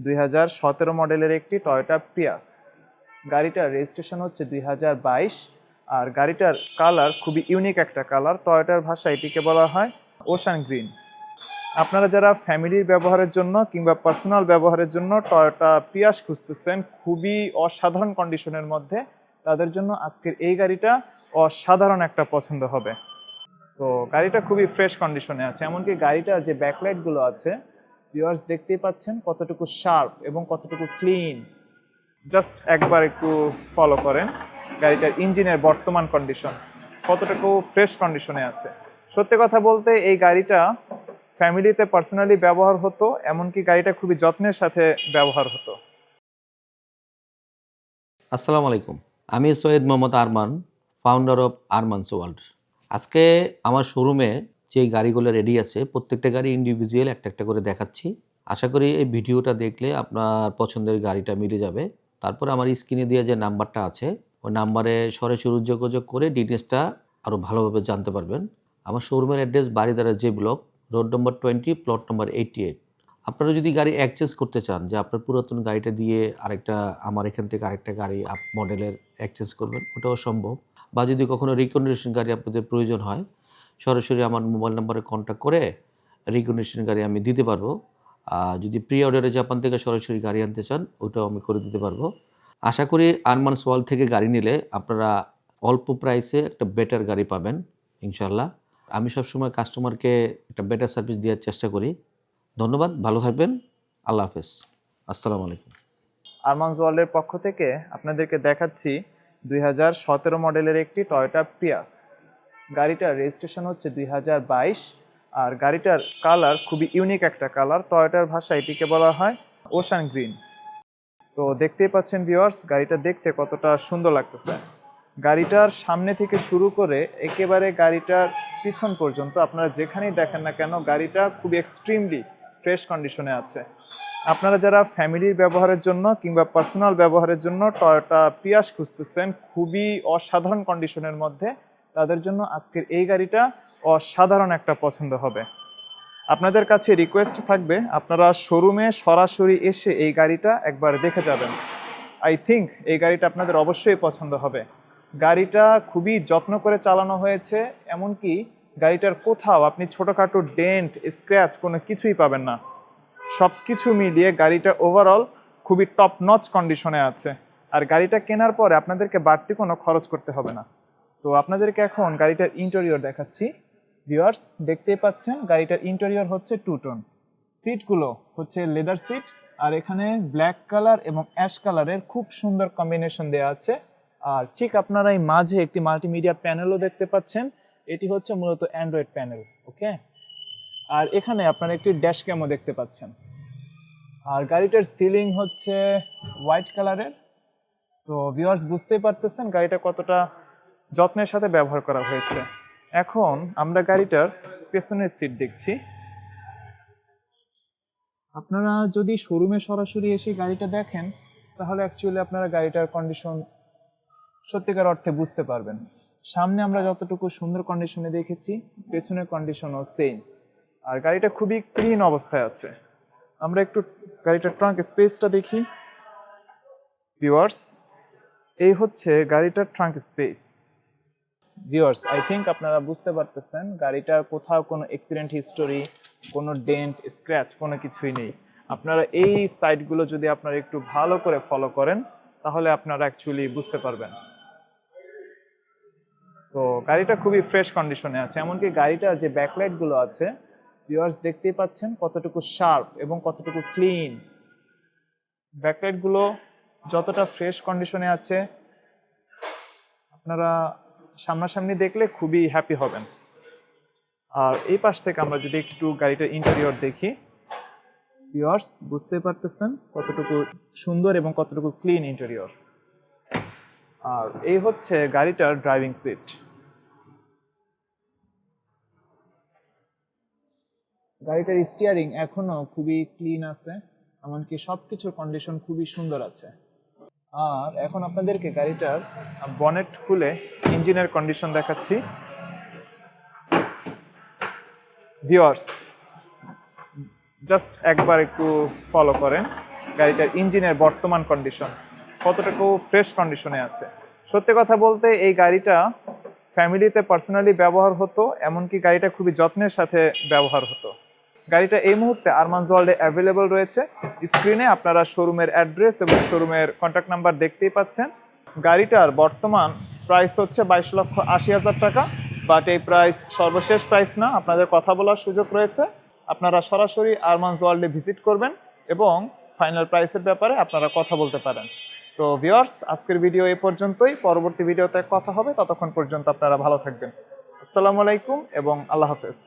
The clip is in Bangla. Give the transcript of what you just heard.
দুই হাজার সতেরো মডেলের একটি টয়োটা প্রিয়াস গাড়িটার রেজিস্ট্রেশন হচ্ছে দুই হাজার বাইশ। আর গাড়িটার কালার খুবই ইউনিক একটা কালার টয়োটার ভাষায় এটিকে বলা হয় ওশান গ্রিন আপনারা যারা ফ্যামিলির ব্যবহারের জন্য কিংবা পার্সোনাল ব্যবহারের জন্য টয়োটা পিয়াস খুঁজতেছেন, খুবই অসাধারণ কন্ডিশনের মধ্যে, তাদের জন্য আজকের এই গাড়িটা অসাধারণ একটা পছন্দ হবে। তো গাড়িটা খুবই ফ্রেশ কন্ডিশনে আছে। এমনকি গাড়িটার যে ব্যাকলাইটগুলো আছে ভিউয়ার্স দেখতেই পাচ্ছেন কতটুকু শার্প এবং কতটুকু ক্লিন জাস্ট একবার একটু ফলো করেন। গাড়িটার ইঞ্জিনের বর্তমান কন্ডিশন কতটুকু ফ্রেশ কন্ডিশনে আছে। সত্যি কথা বলতে এই গাড়িটা ফ্যামিলিতে পার্সোনালি ব্যবহার হতো, এমনকি গাড়িটা খুবই যত্নের সাথে ব্যবহার হতো। আসসালামু আলাইকুম। আমি Syed Mohammad Arman founder of Arman's world আজকে আমার শোরুমে যে গাড়িগুলো রেডি আছে, প্রত্যেকটা গাড়ি ইন্ডিভিজুয়াল একটা একটা করে দেখাচ্ছি। আশা করি এই ভিডিওটা দেখলে আপনার পছন্দের গাড়িটা মিলে যাবে। তারপর আমার স্ক্রিনে দেওয়া যে নাম্বারটা আছে, ওই নাম্বারে সরাসরি যোগাযোগ করে ডিটেলসটা আরও ভালোভাবে জানতে পারবেন। আমার শোরুমের address Baridhara J block road number twenty plot number eighty eight আপনারা যদি গাড়ি এক্সচেঞ্জ করতে চান, যে আপনার পুরাতন গাড়িটা দিয়ে আরেকটা, আমার এখান থেকে আরেকটা গাড়ি আপ মডেলের এক্সচেঞ্জ করবেন, ওটাও সম্ভব। বা যদি কখনো রিকন্ডিশন গাড়ি আপনাদের প্রয়োজন হয় সরাসরি আমার মোবাইল নাম্বারে কন্ট্যাক্ট করে রিকন্ডিশন গাড়ি আমি দিতে পারব। আর যদি প্রি অর্ডারে জাপান থেকে সরাসরি গাড়ি আনতে চান, ওটাও আমি করে দিতে পারব। আশা করি আরমানস ওয়াল থেকে গাড়ি নিলে আপনারা অল্প প্রাইসে একটা বেটার গাড়ি পাবেন ইনশাল্লাহ আমি সবসময় কাস্টমারকে একটা বেটার সার্ভিস দেওয়ার চেষ্টা করি। ধন্যবাদ, ভালো থাকবেন। আল্লাহ হাফেজ। আসসালামু আলাইকুম। আরমান্স ওয়ার্ল্ডের পক্ষ থেকে আপনাদেরকে দেখাচ্ছি দুই হাজার সতেরো মডেলের একটি টয়োটা প্রিয়াস গাড়িটার রেজিস্ট্রেশন হচ্ছে দুই হাজার বাইশ, আর গাড়িটার কালার খুবই ইউনিক একটা কালার টয়োটার ভাষায় এটিকে বলা হয় ওশান গ্রিন তো দেখতেই পাচ্ছেন ভিওয়ার্স গাড়িটা দেখতে কতটা সুন্দর লাগতেছে। গাড়িটার সামনে থেকে শুরু করে একেবারে গাড়িটার পিছন পর্যন্ত, আপনারা যেখানেই দেখেন না কেন, গাড়িটা খুবই এক্সট্রিমলি ফ্রেশ কন্ডিশনে আছে। আপনারা যারা ফ্যামিলির ব্যবহারের জন্য কিংবা পার্সোনাল ব্যবহারের জন্য টয়োটা পিয়াস খুঁজতেছেন, খুবই অসাধারণ কন্ডিশনের মধ্যে তাদের জন্য আজকের এই গাড়িটা অসাধারণ একটা পছন্দ হবে। আপনাদের কাছে রিকোয়েস্ট থাকবে, আপনারা শোরুমে সরাসরি এসে এই গাড়িটা একবার দেখে যাবেন। আই থিঙ্ক এই গাড়িটা আপনাদের অবশ্যই পছন্দ হবে। গাড়িটা খুবই যত্ন করে চালানো হয়েছে, এমনকি গাড়িটার কোথাও আপনি ছোটোখাটো ডেন্ট স্ক্র্যাচ কোনো কিছুই পাবেন না। সব কিছু মিলিয়ে গাড়িটা ওভারঅল খুবই টপ নচ কন্ডিশনে আছে। আর গাড়িটা কেনার পরে আপনাদেরকে বাড়তি কোনো খরচ করতে হবে না। তো আপনাদেরকে এখন গাড়িটার ইন্টেরিয়র দেখাচ্ছি। ভিউয়ার্স দেখতেই পাচ্ছেন, গাড়িটার ইন্টেরিয়র হচ্ছে টু টোন সিটগুলো হচ্ছে লেদার সিট আর এখানে ব্ল্যাক কালার এবং অ্যাশ কালারের খুব সুন্দর কম্বিনেশন দেওয়া আছে। আর ঠিক আপনারা এই মাঝে একটি মাল্টিমিডিয়া প্যানেলও দেখতে পাচ্ছেন। এটি হচ্ছে মূলত অ্যান্ড্রয়েড প্যানেল ওকে আর এখানে আপনারা একটি ড্যাশ ক্যামও দেখতে পাচ্ছেন। আর গাড়িটার সিলিং হচ্ছে হোয়াইট কালারের তো ভিউয়ার্স বুঝতেই পারতেছেন গাড়িটা কতটা যত্নের সাথে ব্যবহার করা হয়েছে। এখন আমরা গাড়িটার পেছনের সিট দেখছি। আপনারা যদি শোরুমে সরাসরি এসে গাড়িটা দেখেন, তাহলে অ্যাকচুয়ালি আপনারা গাড়িটার কন্ডিশন সত্যিকার অর্থে বুঝতে পারবেন। সামনে আমরা যতটুকু সুন্দর কন্ডিশনে দেখেছি, পেছনের কন্ডিশনও সেম আর গাড়িটা খুবই ক্লিন অবস্থায় আছে। আমরা একটু গাড়িটার ট্রাঙ্ক স্পেসটা দেখি। ভিউয়ার্স এই হচ্ছে গাড়িটার trunk space viewers I think আপনারা বুঝতে পারতেছেন গাড়িটার কোথাও কোনো অ্যাক্সিডেন্ট হিস্টোরি কোনো ডেন্ট স্ক্র্যাচ কোনো কিছুই নেই। আপনারা এই সাইডগুলো যদি আপনারা একটু ভালো করে ফলো করেন, তাহলে আপনারা অ্যাকচুয়ালি বুঝতে পারবেন। তো গাড়িটা খুবই ফ্রেশ কন্ডিশনে আছে। এমনকি গাড়িটার যে ব্যাকলাইটগুলো আছে ভিউয়ার্স দেখতেই পাচ্ছেন কতটুকু শার্প এবং কতটুকু ক্লিন ব্যাকলাইটগুলো যতটা ফ্রেশ কন্ডিশনে আছে, আপনারা সামনাসামনি দেখলে খুবই হ্যাপি হবেন। আর এই পাশ থেকে আমরা যদি একটু গাড়িটার ইন্টেরিয়র দেখি। ভিউয়ার্স বুঝতে পারতেছেন কতটুকু সুন্দর এবং কতটুকু ক্লিন ইন্টেরিয়র আর এই হচ্ছে গাড়িটার ড্রাইভিং সিট গাড়িটার স্টিয়ারিং এখনও খুবই ক্লিন আছে, এমনকি সব কিছুর কন্ডিশন খুবই সুন্দর আছে। আর এখন আপনাদেরকে গাড়িটার বনেট খুলে ইঞ্জিনের কন্ডিশন দেখাচ্ছি। ভিওয়ার্স জাস্ট একবার একটু ফলো করেন গাড়িটার ইঞ্জিনের বর্তমান কন্ডিশন কতটুকু ফ্রেশ কন্ডিশনে আছে। সত্যি কথা বলতে, এই গাড়িটা ফ্যামিলিতে পার্সোনালি ব্যবহার হতো, এমনকি গাড়িটা খুবই যত্নের সাথে ব্যবহার হতো। গাড়িটা এই মুহূর্তে আরমানস ওয়ার্ল্ডে অ্যাভেলেবল রয়েছে। স্ক্রিনে আপনারা শোরুমের অ্যাড্রেস এবং শোরুমের কন্ট্যাক্ট নাম্বার দেখতেই পাচ্ছেন। গাড়িটার বর্তমান প্রাইস হচ্ছে বাইশ লক্ষ আশি হাজার টাকা বাট এই প্রাইস সর্বশেষ প্রাইস না, আপনাদের কথা বলার সুযোগ রয়েছে। আপনারা সরাসরি আরমানস ওয়ার্ল্ডে ভিজিট করবেন এবং ফাইনাল প্রাইসের ব্যাপারে আপনারা কথা বলতে পারেন। তো ভিউয়ার্স আজকের ভিডিও এ পর্যন্তই। পরবর্তী ভিডিওতে কথা হবে। ততক্ষণ পর্যন্ত আপনারা ভালো থাকবেন। আসসালামু আলাইকুম এবং আল্লাহ হাফেজ।